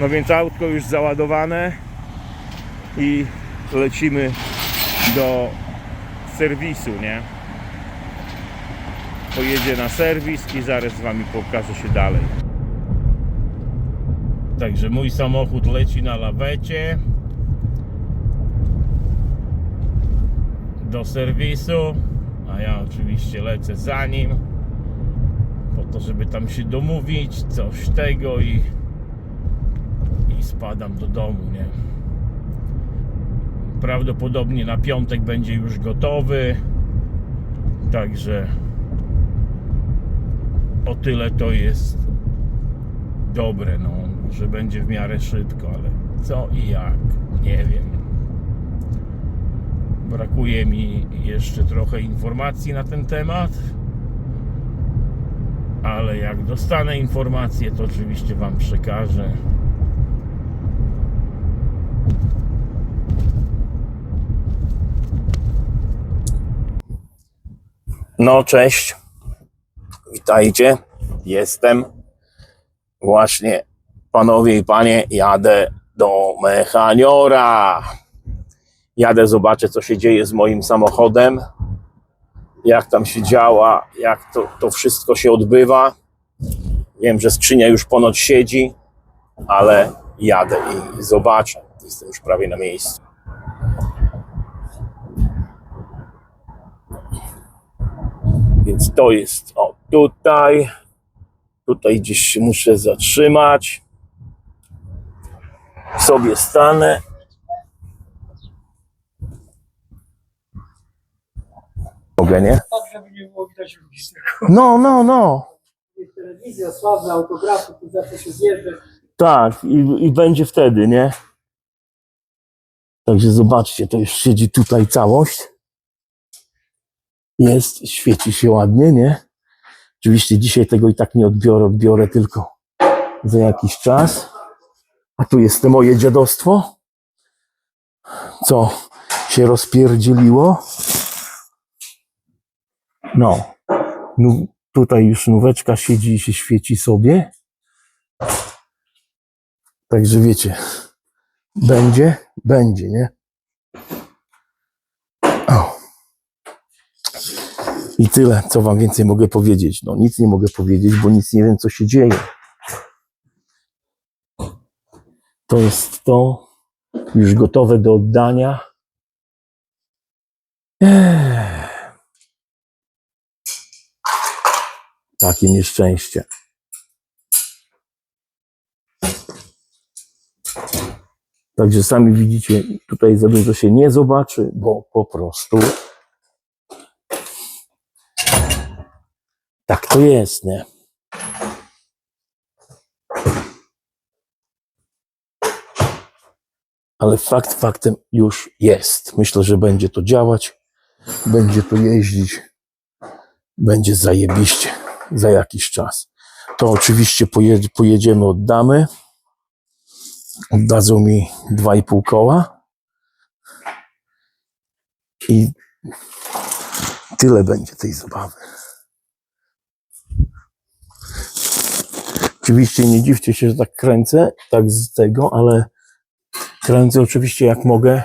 No więc autko już załadowane i lecimy do serwisu, nie? Pojedzie na serwis i zaraz z Wami pokażę się dalej. Także mój samochód leci na lawecie do serwisu, a ja oczywiście lecę za nim po to, żeby tam się domówić, coś tego i, i spadam do domu, nie? Prawdopodobnie na piątek będzie już gotowy, także o tyle to jest dobre, no, że będzie w miarę szybko, ale co i jak, nie wiem. Brakuje mi jeszcze trochę informacji na ten temat, ale jak dostanę informacje, to oczywiście Wam przekażę. No, cześć. Witajcie. Jestem. Właśnie, panowie i panie, jadę do mechaniora. Jadę, zobaczę, co się dzieje z moim samochodem. Jak tam się działa, jak to, to wszystko się odbywa. Wiem, że skrzynia już ponoć siedzi, ale jadę i zobaczę. Jestem już prawie na miejscu. Więc to jest o tutaj. Tutaj gdzieś się muszę zatrzymać. Sobie stanę. Mogę, nie? tak, żeby nie było widać ludzi. No, no, no. Jest telewizja, sławne autografy, tu zawsze się zjeżdża. Tak, i, i będzie wtedy, nie? Także zobaczcie, to już siedzi tutaj całość. Jest, świeci się ładnie, nie? Oczywiście dzisiaj tego i tak nie odbiorę, odbiorę tylko za jakiś czas. A tu jest moje dziadostwo, co się rozpierdzieliło. No, nu, tutaj już nóweczka siedzi i się świeci sobie. Także wiecie, będzie, będzie, nie? O. I tyle, co wam więcej mogę powiedzieć. No nic nie mogę powiedzieć, bo nic nie wiem, co się dzieje. To jest to już gotowe do oddania. Ech. Takie nieszczęście. Także sami widzicie, tutaj za dużo się nie zobaczy, bo po prostu tak to jest, nie? Ale fakt faktem już jest. Myślę, że będzie to działać, będzie to jeździć, będzie zajebiście za jakiś czas. To oczywiście pojedzie, pojedziemy, oddamy oddadzą mi dwa i pół koła i tyle będzie tej zabawy. Oczywiście nie dziwcie się, że tak kręcę, tak z tego, ale kręcę oczywiście jak mogę.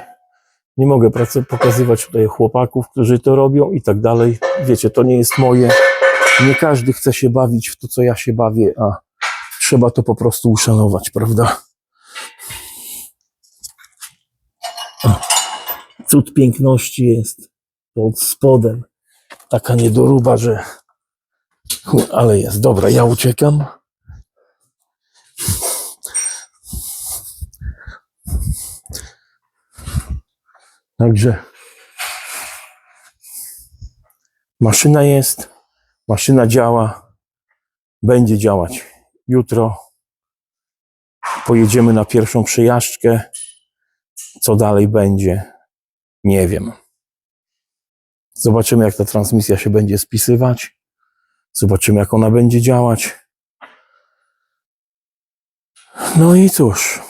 Nie mogę pracy pokazywać tutaj chłopaków, którzy to robią i tak dalej. Wiecie, to nie jest moje. Nie każdy chce się bawić w to, co ja się bawię, a trzeba to po prostu uszanować, prawda? Cud piękności jest pod spodem. Taka niedoruba, że. Ale jest. Dobra, ja uciekam. Także maszyna jest, maszyna działa, będzie działać. Jutro pojedziemy na pierwszą przejażdżkę. Co dalej będzie? Nie wiem. Zobaczymy, jak ta transmisja się będzie spisywać. Zobaczymy, jak ona będzie działać. No i cóż.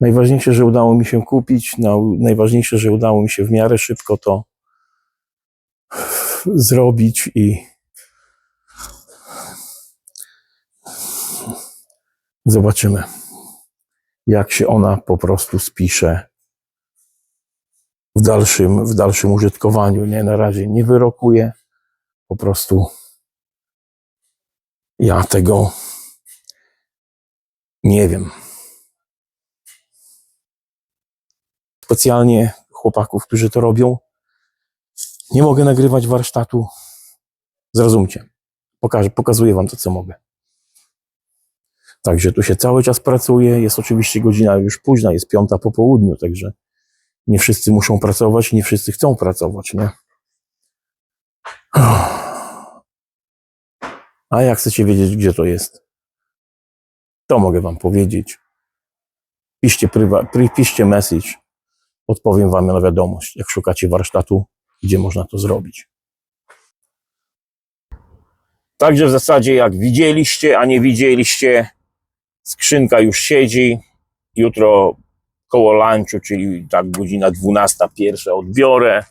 Najważniejsze, że udało mi się kupić. No, najważniejsze, że udało mi się w miarę szybko to zrobić i Zobaczymy, jak się ona po prostu spisze w dalszym, w dalszym użytkowaniu. Nie, na razie nie wyrokuję. Po prostu ja tego nie wiem. Specjalnie chłopaków, którzy to robią, nie mogę nagrywać warsztatu. Zrozumcie. Pokażę, pokazuję wam to, co mogę. Także tu się cały czas pracuje. Jest oczywiście godzina już późna, jest piąta po południu, także nie wszyscy muszą pracować, nie wszyscy chcą pracować, nie? A jak chcecie wiedzieć, gdzie to jest, to mogę wam powiedzieć. Piszcie, prywa, pry- piszcie message, odpowiem wam na wiadomość, jak szukacie warsztatu, gdzie można to zrobić. Także w zasadzie jak widzieliście, a nie widzieliście, skrzynka już siedzi. Jutro koło lunchu, czyli tak godzina 12, pierwsza odbiorę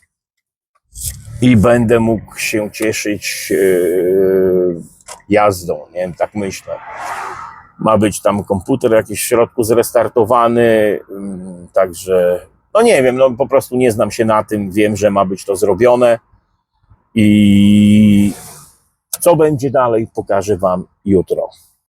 i będę mógł się cieszyć yy, jazdą, nie wiem, tak myślę. Ma być tam komputer jakiś w środku zrestartowany, ym, także no nie wiem, no po prostu nie znam się na tym, wiem, że ma być to zrobione i co będzie dalej pokażę wam jutro.